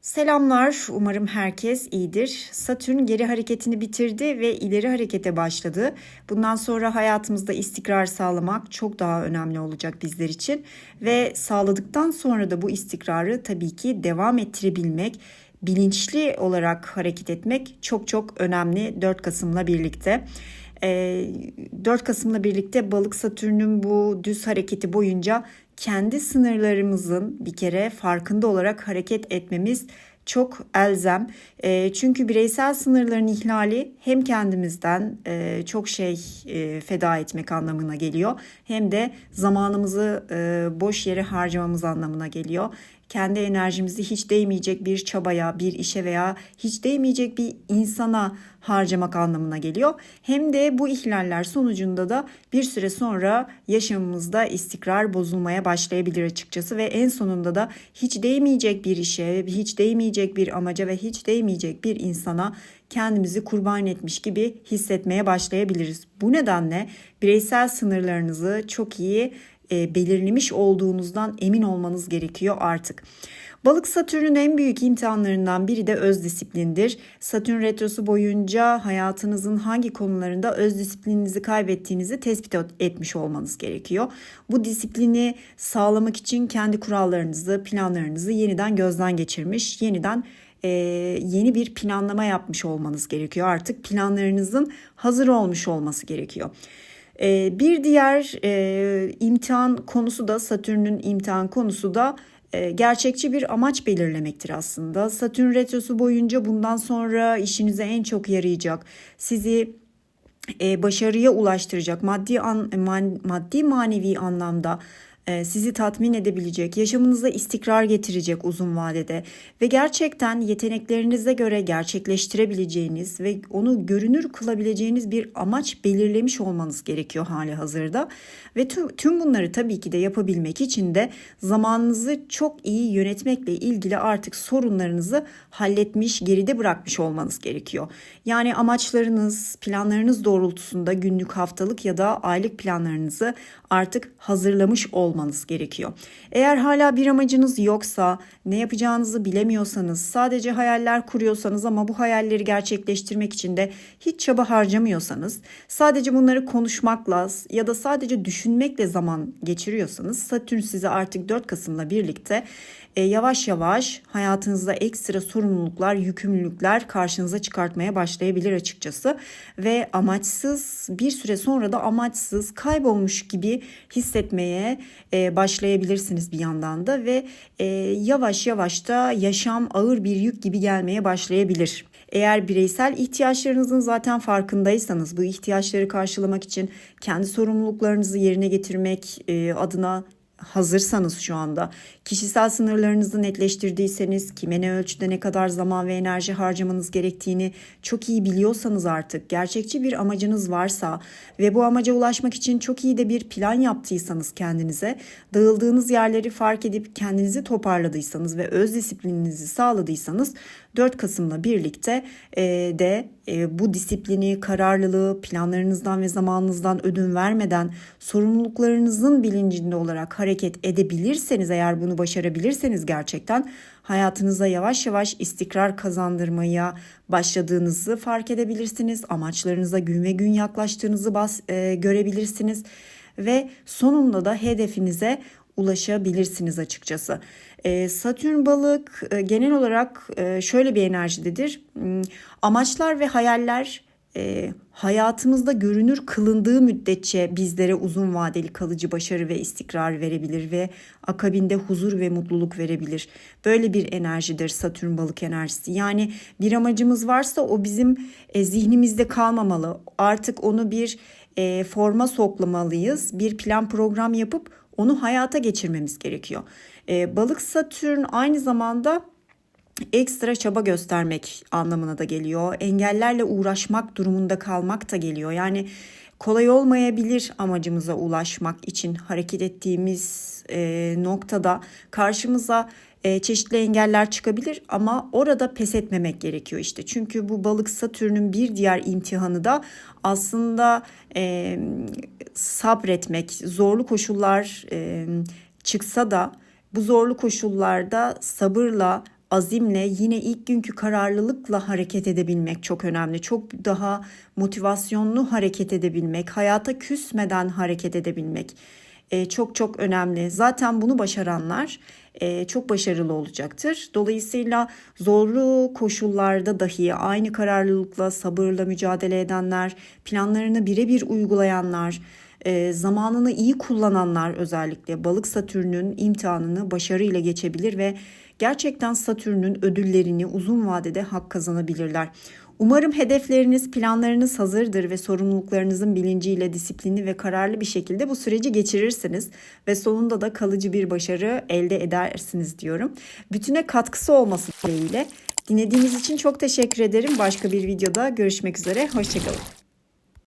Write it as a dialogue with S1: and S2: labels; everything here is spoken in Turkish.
S1: Selamlar. Umarım herkes iyidir. Satürn geri hareketini bitirdi ve ileri harekete başladı. Bundan sonra hayatımızda istikrar sağlamak çok daha önemli olacak bizler için ve sağladıktan sonra da bu istikrarı tabii ki devam ettirebilmek, bilinçli olarak hareket etmek çok çok önemli 4 Kasım'la birlikte. 4 Kasım'la birlikte Balık Satürn'ün bu düz hareketi boyunca kendi sınırlarımızın bir kere farkında olarak hareket etmemiz çok elzem. E, çünkü bireysel sınırların ihlali hem kendimizden e, çok şey e, feda etmek anlamına geliyor hem de zamanımızı e, boş yere harcamamız anlamına geliyor kendi enerjimizi hiç değmeyecek bir çabaya, bir işe veya hiç değmeyecek bir insana harcamak anlamına geliyor. Hem de bu ihlaller sonucunda da bir süre sonra yaşamımızda istikrar bozulmaya başlayabilir açıkçası ve en sonunda da hiç değmeyecek bir işe, hiç değmeyecek bir amaca ve hiç değmeyecek bir insana kendimizi kurban etmiş gibi hissetmeye başlayabiliriz. Bu nedenle bireysel sınırlarınızı çok iyi e, belirlemiş olduğunuzdan emin olmanız gerekiyor artık. Balık Satürn'ün en büyük imtihanlarından biri de öz disiplindir. Satürn retrosu boyunca hayatınızın hangi konularında öz disiplininizi kaybettiğinizi tespit etmiş olmanız gerekiyor. Bu disiplini sağlamak için kendi kurallarınızı, planlarınızı yeniden gözden geçirmiş, yeniden e, yeni bir planlama yapmış olmanız gerekiyor. Artık planlarınızın hazır olmuş olması gerekiyor. E, bir diğer e, imtihan konusu da Satürn'ün imtihan konusu da e, gerçekçi bir amaç belirlemektir aslında. Satürn retrosu boyunca bundan sonra işinize en çok yarayacak, sizi e, başarıya ulaştıracak, maddi an, maddi manevi anlamda sizi tatmin edebilecek, yaşamınıza istikrar getirecek uzun vadede ve gerçekten yeteneklerinize göre gerçekleştirebileceğiniz ve onu görünür kılabileceğiniz bir amaç belirlemiş olmanız gerekiyor hali hazırda. Ve tüm, tüm bunları tabii ki de yapabilmek için de zamanınızı çok iyi yönetmekle ilgili artık sorunlarınızı halletmiş, geride bırakmış olmanız gerekiyor. Yani amaçlarınız, planlarınız doğrultusunda günlük, haftalık ya da aylık planlarınızı artık hazırlamış olmanız gerekiyor. Eğer hala bir amacınız yoksa, ne yapacağınızı bilemiyorsanız, sadece hayaller kuruyorsanız ama bu hayalleri gerçekleştirmek için de hiç çaba harcamıyorsanız, sadece bunları konuşmakla ya da sadece düşünmekle zaman geçiriyorsanız Satürn size artık 4 Kasım'la birlikte e, yavaş yavaş hayatınızda ekstra sorumluluklar, yükümlülükler karşınıza çıkartmaya başlayabilir açıkçası ve amaçsız bir süre sonra da amaçsız kaybolmuş gibi hissetmeye e, başlayabilirsiniz bir yandan da ve e, yavaş yavaş da yaşam ağır bir yük gibi gelmeye başlayabilir. Eğer bireysel ihtiyaçlarınızın zaten farkındaysanız bu ihtiyaçları karşılamak için kendi sorumluluklarınızı yerine getirmek e, adına hazırsanız şu anda, kişisel sınırlarınızı netleştirdiyseniz, kime ne ölçüde ne kadar zaman ve enerji harcamanız gerektiğini çok iyi biliyorsanız artık, gerçekçi bir amacınız varsa ve bu amaca ulaşmak için çok iyi de bir plan yaptıysanız kendinize, dağıldığınız yerleri fark edip kendinizi toparladıysanız ve öz disiplininizi sağladıysanız 4 Kasım'la birlikte e, de e, bu disiplini, kararlılığı, planlarınızdan ve zamanınızdan ödün vermeden sorumluluklarınızın bilincinde olarak hareket edebilirseniz eğer bunu başarabilirseniz gerçekten hayatınıza yavaş yavaş istikrar kazandırmaya başladığınızı fark edebilirsiniz. Amaçlarınıza gün ve gün yaklaştığınızı bas, e, görebilirsiniz ve sonunda da hedefinize ulaşabilirsiniz açıkçası. E, Satürn balık e, genel olarak e, şöyle bir enerjidedir. Hmm, amaçlar ve hayaller e, hayatımızda görünür kılındığı müddetçe bizlere uzun vadeli kalıcı başarı ve istikrar verebilir ve akabinde huzur ve mutluluk verebilir. Böyle bir enerjidir Satürn balık enerjisi. Yani bir amacımız varsa o bizim e, zihnimizde kalmamalı. Artık onu bir e, forma soklamalıyız. Bir plan program yapıp onu hayata geçirmemiz gerekiyor. E, balık Satürn aynı zamanda ekstra çaba göstermek anlamına da geliyor. Engellerle uğraşmak durumunda kalmak da geliyor. Yani kolay olmayabilir amacımıza ulaşmak için hareket ettiğimiz e, noktada karşımıza e, çeşitli engeller çıkabilir ama orada pes etmemek gerekiyor işte. Çünkü bu balık Satürn'ün bir diğer imtihanı da aslında e, sabretmek, zorlu koşullar e, çıksa da bu zorlu koşullarda sabırla azimle yine ilk günkü kararlılıkla hareket edebilmek çok önemli. Çok daha motivasyonlu hareket edebilmek, hayata küsmeden hareket edebilmek e, çok çok önemli. Zaten bunu başaranlar e, çok başarılı olacaktır. Dolayısıyla zorlu koşullarda dahi aynı kararlılıkla, sabırla mücadele edenler, planlarını birebir uygulayanlar, e, zamanını iyi kullananlar özellikle balık satürnün imtihanını başarıyla geçebilir ve gerçekten satürnün ödüllerini uzun vadede hak kazanabilirler. Umarım hedefleriniz, planlarınız hazırdır ve sorumluluklarınızın bilinciyle disiplinli ve kararlı bir şekilde bu süreci geçirirsiniz ve sonunda da kalıcı bir başarı elde edersiniz diyorum. Bütüne katkısı olması dileğiyle dinlediğiniz için çok teşekkür ederim. Başka bir videoda görüşmek üzere. Hoşçakalın.